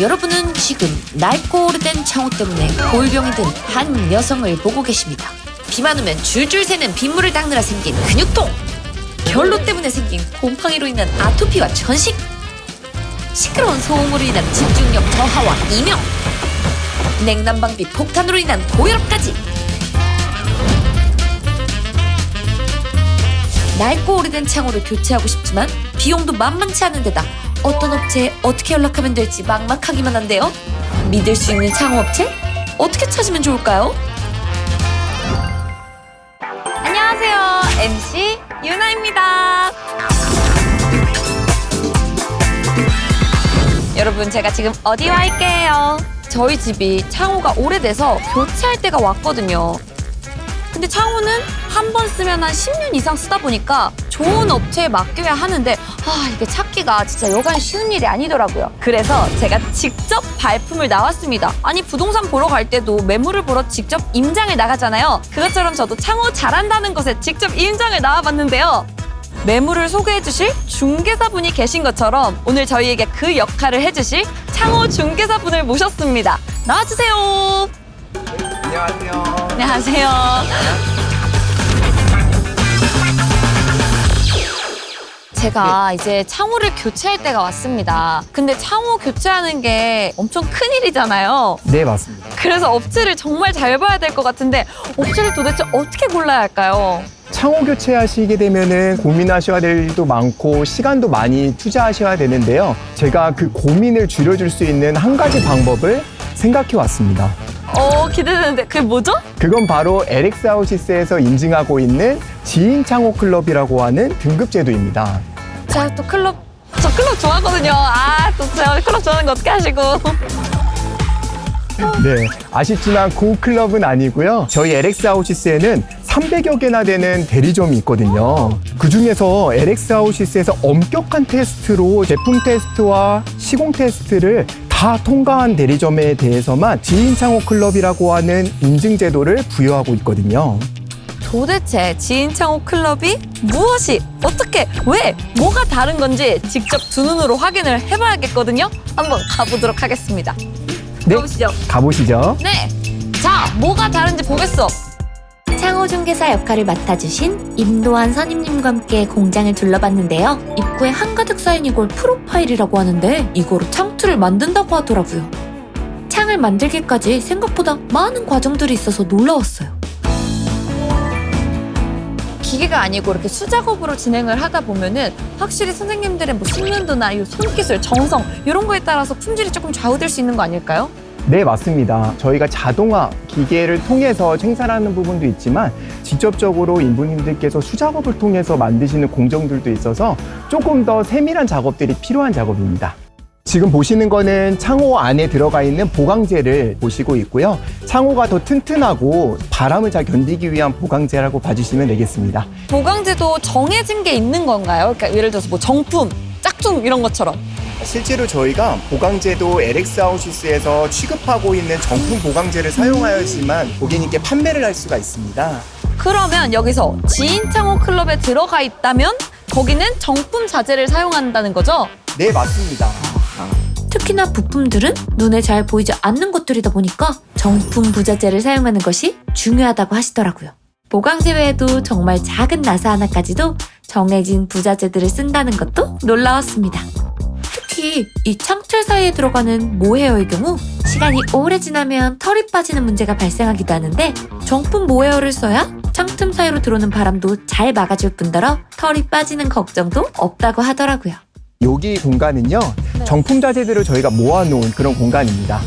여러분은 지금 낡고 오래된 창호 때문에 골병이 든 한 여성을 보고 계십니다. 비만 오면 줄줄 새는 빗물을 닦느라 생긴 근육통, 결로 때문에 생긴 곰팡이로 인한 아토피와 천식, 시끄러운 소음으로 인한 집중력 저하와 이명, 냉난방비 폭탄으로 인한 고혈압까지. 낡고 오래된 창호를 교체하고 싶지만 비용도 만만치 않은 데다 어떤 업체에 어떻게 연락하면 될지 막막하기만 한데요. 믿을 수 있는 창호 업체? 어떻게 찾으면 좋을까요? 안녕하세요. MC 유나입니다. 여러분 제가 지금 어디 와 있게요? 저희 집이 창호가 오래돼서 교체할 때가 왔거든요. 근데 창호는 한 번 쓰면 한 10년 이상 쓰다 보니까 좋은 업체에 맡겨야 하는데 아 이게 찾기가 진짜 여간 쉬운 일이 아니더라고요. 그래서 제가 직접 발품을 나왔습니다. 아니 부동산 보러 갈 때도 매물을 보러 직접 임장을 나가잖아요. 그것처럼 저도 창호 잘한다는 것에 직접 임장을 나와봤는데요. 매물을 소개해 주실 중개사분이 계신 것처럼 오늘 저희에게 그 역할을 해주실 창호 중개사분을 모셨습니다. 나와주세요. 안녕하세요. 안녕하세요. 제가 이제 창호를 교체할 때가 왔습니다. 근데 창호 교체하는 게 엄청 큰 일이잖아요. 네, 맞습니다. 그래서 업체를 정말 잘 봐야 될 것 같은데 업체를 도대체 어떻게 골라야 할까요? 창호 교체하시게 되면은 고민하셔야 될 일도 많고 시간도 많이 투자하셔야 되는데요. 제가 그 고민을 줄여줄 수 있는 한 가지 방법을 생각해 왔습니다. 어 기대되는데 그게 뭐죠? 그건 바로 LX 아우시스에서 인증하고 있는 지인 창호 클럽이라고 하는 등급 제도입니다. 제가 또 클럽 저 클럽 좋아하거든요. 아 또 제가 클럽 좋아하는 거 어떻게 하시고? 네, 아쉽지만 그 클럽은 아니고요. 저희 LX 아우시스에는 300여 개나 되는 대리점이 있거든요. 그 중에서 LX 아우시스에서 엄격한 테스트로 제품 테스트와 시공 테스트를 다 통과한 대리점에 대해서만 지인 창호 클럽이라고 하는 인증 제도를 부여하고 있거든요. 도대체 지인 창호 클럽이 무엇이 어떻게 왜 뭐가 다른 건지 직접 두 눈으로 확인을 해봐야겠거든요. 한번 가보도록 하겠습니다. 네. 가보시죠. 가보시죠. 네. 자, 뭐가 다른지 보겠어. 창호 중개사 역할을 맡아주신 임도환 선임님과 함께 공장을 둘러봤는데요. 입구에 한가득 쌓인 이걸 프로파일이라고 하는데 이거로 창틀을 만든다고 하더라고요. 창을 만들기까지 생각보다 많은 과정들이 있어서 놀라웠어요. 기계가 아니고 이렇게 수작업으로 진행을 하다 보면은 확실히 선생님들의 뭐 숙련도나 이 손기술, 정성 이런 거에 따라서 품질이 조금 좌우될 수 있는 거 아닐까요? 네, 맞습니다. 저희가 자동화 기계를 통해서 생산하는 부분도 있지만 직접적으로 인부님들께서 수작업을 통해서 만드시는 공정들도 있어서 조금 더 세밀한 작업들이 필요한 작업입니다. 지금 보시는 거는 창호 안에 들어가 있는 보강재를 보시고 있고요. 창호가 더 튼튼하고 바람을 잘 견디기 위한 보강재라고 봐주시면 되겠습니다. 보강제도 정해진 게 있는 건가요? 그러니까 예를 들어서 뭐 정품, 짝퉁 이런 것처럼. 실제로 저희가 보강제도 LX 아우시스에서 취급하고 있는 정품 보강제를 사용하여야지만 고객님께 판매를 할 수가 있습니다. 그러면 여기서 지인 창호 클럽에 들어가 있다면 거기는 정품 자재를 사용한다는 거죠? 네, 맞습니다. 특히나 부품들은 눈에 잘 보이지 않는 것들이다 보니까 정품 부자재를 사용하는 것이 중요하다고 하시더라고요. 보강제 외에도 정말 작은 나사 하나까지도 정해진 부자재들을 쓴다는 것도 놀라웠습니다. 특히 이 창틀 사이에 들어가는 모헤어의 경우 시간이 오래 지나면 털이 빠지는 문제가 발생하기도 하는데 정품 모헤어를 써야 창틈 사이로 들어오는 바람도 잘 막아줄 뿐더러 털이 빠지는 걱정도 없다고 하더라고요. 여기 공간은요 네. 정품 자재들을 저희가 모아놓은 그런 공간입니다.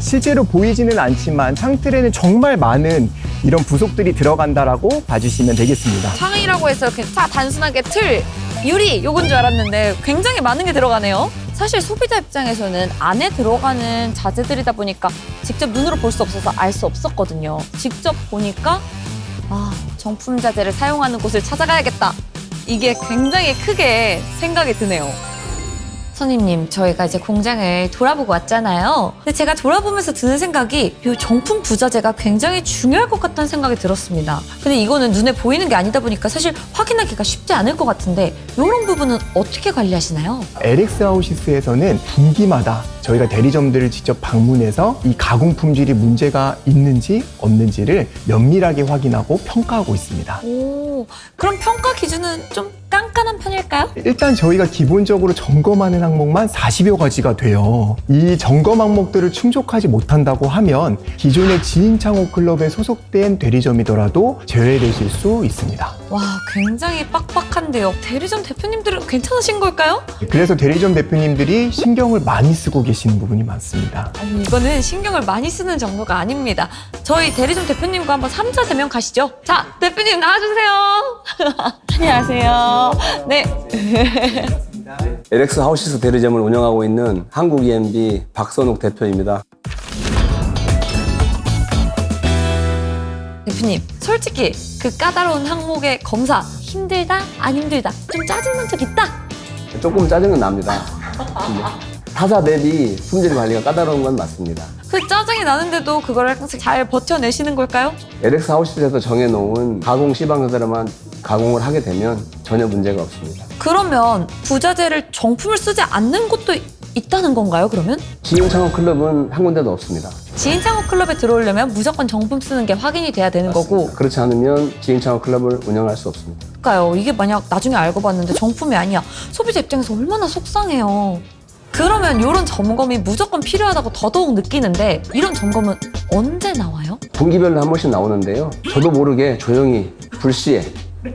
실제로 보이지는 않지만 창틀에는 정말 많은 이런 부속들이 들어간다라고 봐주시면 되겠습니다. 창이라고 해서 이렇게 다 단순하게 틀, 유리 요건 줄 알았는데 굉장히 많은 게 들어가네요. 사실 소비자 입장에서는 안에 들어가는 자재들이다 보니까 직접 눈으로 볼 수 없어서 알 수 없었거든요. 직접 보니까 아 정품 자재를 사용하는 곳을 찾아가야겠다. 이게 굉장히 크게 생각이 드네요. 선임님, 저희가 이제 공장을 돌아보고 왔잖아요. 근데 제가 돌아보면서 드는 생각이 이 정품 부자재가 굉장히 중요할 것 같다는 생각이 들었습니다. 근데 이거는 눈에 보이는 게 아니다 보니까 사실 확인하기가 쉽지 않을 것 같은데 이런 부분은 어떻게 관리하시나요? LX 아우시스에서는 분기마다 저희가 대리점들을 직접 방문해서 이 가공 품질이 문제가 있는지 없는지를 면밀하게 확인하고 평가하고 있습니다. 오, 그럼 평가 기준은 좀 깐깐한 편일까요? 일단 저희가 기본적으로 점검하는 항목만 40여 가지가 돼요. 이 점검 항목들을 충족하지 못한다고 하면 기존의 지인창호 클럽에 소속된 대리점이더라도 제외되실 수 있습니다. 와, 굉장히 빡빡한데요. 대리점 대표님들은 괜찮으신 걸까요? 그래서 대리점 대표님들이 신경을 많이 쓰고 계 시는 부분이 많습니다. 아니, 이거는 신경을 많이 쓰는 정도가 아닙니다. 저희 대리점 대표님과 한번 삼자 대면 가시죠. 자, 대표님 나와주세요. 안녕하세요. 네. LX 하우시스 대리점을 운영하고 있는 한국 EMB 박선욱 대표입니다. 대표님, 솔직히 그 까다로운 항목의 검사 힘들다? 안 힘들다? 좀 짜증난 적 있다? 조금 짜증은 납니다. 근데 타사 대비 품질 관리가 까다로운 건 맞습니다. 그 짜증이 나는데도 그걸 항상 잘 버텨내시는 걸까요? LX 하우시스에서 정해놓은 가공 시방서들만 가공을 하게 되면 전혀 문제가 없습니다. 그러면 부자재를 정품을 쓰지 않는 곳도 있다는 건가요, 그러면? 지인 창업 클럽은 한 군데도 없습니다. 지인 창업 클럽에 들어오려면 무조건 정품 쓰는 게 확인이 돼야 되는 거고 그렇지 않으면 지인 창업 클럽을 운영할 수 없습니다. 그러니까요. 이게 만약 나중에 알고 봤는데 정품이 아니야. 소비자 입장에서 얼마나 속상해요. 그러면 이런 점검이 무조건 필요하다고 더더욱 느끼는데 이런 점검은 언제 나와요? 분기별로 한 번씩 나오는데요. 저도 모르게 조용히 불시에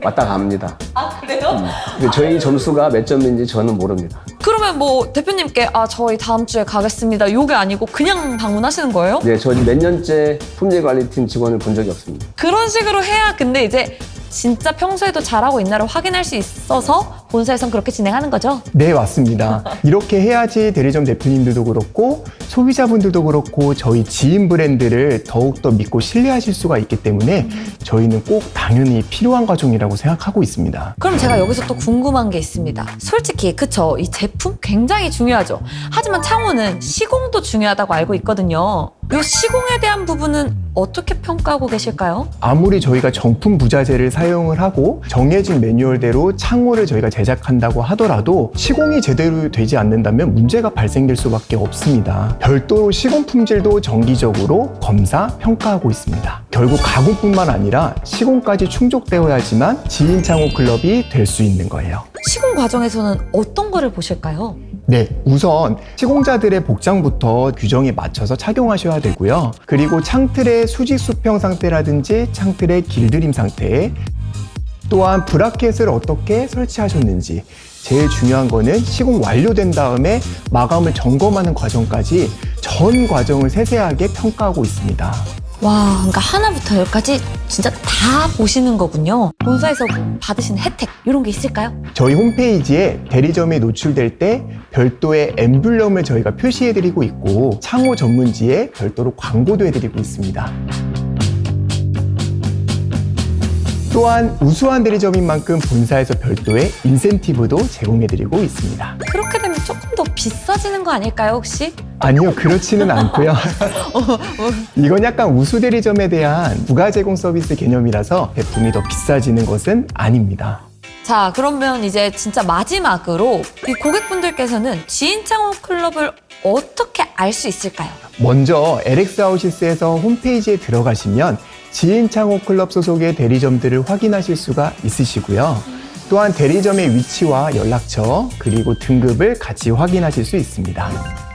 왔다 갑니다. 아 그래요? 근데 저희 점수가 몇 점인지 저는 모릅니다. 그러면 뭐 대표님께 아 저희 다음 주에 가겠습니다. 요게 아니고 그냥 방문하시는 거예요? 네, 저몇 년째 품질관리팀 직원을 본 적이 없습니다. 그런 식으로 해야 근데 이제 진짜 평소에도 잘하고 있나를 확인할 수 있어서 본사에선 그렇게 진행하는 거죠. 네, 맞습니다. 이렇게 해야지 대리점 대표님들도 그렇고 소비자분들도 그렇고 저희 지인 브랜드를 더욱더 믿고 신뢰하실 수가 있기 때문에 저희는 꼭 당연히 필요한 과정이라고 생각하고 있습니다. 그럼 제가 여기서 또 궁금한 게 있습니다. 솔직히 그쵸 이 제품 굉장히 중요하죠. 하지만 창호는 시공도 중요하다고 알고 있거든요. 이 시공에 대한 부분은 어떻게 평가하고 계실까요? 아무리 저희가 정품 부자재를 사용을 하고 정해진 매뉴얼대로 창호를 저희가 제작한다고 하더라도 시공이 제대로 되지 않는다면 문제가 발생될 수밖에 없습니다. 별도로 시공 품질도 정기적으로 검사, 평가하고 있습니다. 결국 가공뿐만 아니라 시공까지 충족되어야지만 지인 창호 클럽이 될 수 있는 거예요. 시공 과정에서는 어떤 거를 보실까요? 네, 우선 시공자들의 복장부터 규정에 맞춰서 착용하셔야 되고요. 그리고 창틀의 수직 수평 상태라든지 창틀의 길들임 상태, 또한 브라켓을 어떻게 설치하셨는지, 제일 중요한 거는 시공 완료된 다음에 마감을 점검하는 과정까지 전 과정을 세세하게 평가하고 있습니다. 와, 그러니까 하나부터 열까지 진짜 다 보시는 거군요. 본사에서 받으신 혜택 이런 게 있을까요? 저희 홈페이지에 대리점이 노출될 때 별도의 엠블럼을 저희가 표시해드리고 있고 창호 전문지에 별도로 광고도 해드리고 있습니다. 또한 우수한 대리점인 만큼 본사에서 별도의 인센티브도 제공해드리고 있습니다. 그렇게 되면 조금 더 비싸지는 거 아닐까요, 혹시? 아니요, 그렇지는 않고요. 이건 약간 우수 대리점에 대한 부가 제공 서비스 개념이라서 제품이 더 비싸지는 것은 아닙니다. 자, 그러면 이제 진짜 마지막으로 이 고객분들께서는 지인창호 클럽을 어떻게 알 수 있을까요? 먼저 LX 하우시스에서 홈페이지에 들어가시면 지인 창호 클럽 소속의 대리점들을 확인하실 수가 있으시고요. 또한 대리점의 위치와 연락처 그리고 등급을 같이 확인하실 수 있습니다.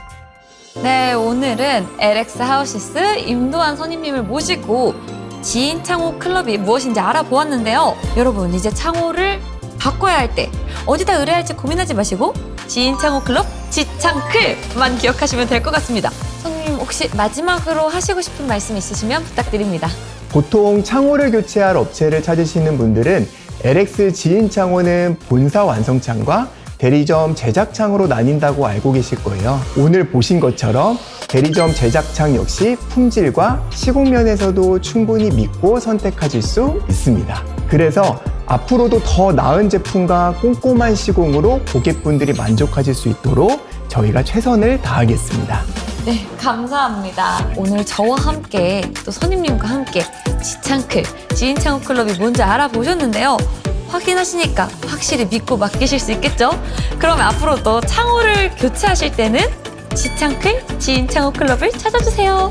네, 오늘은 LX 하우시스 임도환 선임님을 모시고 지인 창호 클럽이 무엇인지 알아보았는데요. 여러분, 이제 창호를 바꿔야 할 때 어디다 의뢰할지 고민하지 마시고 지인 창호 클럽 지창클만 기억하시면 될 것 같습니다. 선생님 혹시 마지막으로 하시고 싶은 말씀 있으시면 부탁드립니다. 보통 창호를 교체할 업체를 찾으시는 분들은 LX 지인 창호는 본사 완성창과 대리점 제작창으로 나뉜다고 알고 계실 거예요. 오늘 보신 것처럼 대리점 제작창 역시 품질과 시공면에서도 충분히 믿고 선택하실 수 있습니다. 그래서 앞으로도 더 나은 제품과 꼼꼼한 시공으로 고객분들이 만족하실 수 있도록 저희가 최선을 다하겠습니다. 네, 감사합니다. 오늘 저와 함께 또 선임님과 함께 지창클, 지인창호 클럽이 뭔지 알아보셨는데요. 확인하시니까 확실히 믿고 맡기실 수 있겠죠? 그러면 앞으로 또 창호를 교체하실 때는 지창클 지인 창호 클럽을 찾아주세요.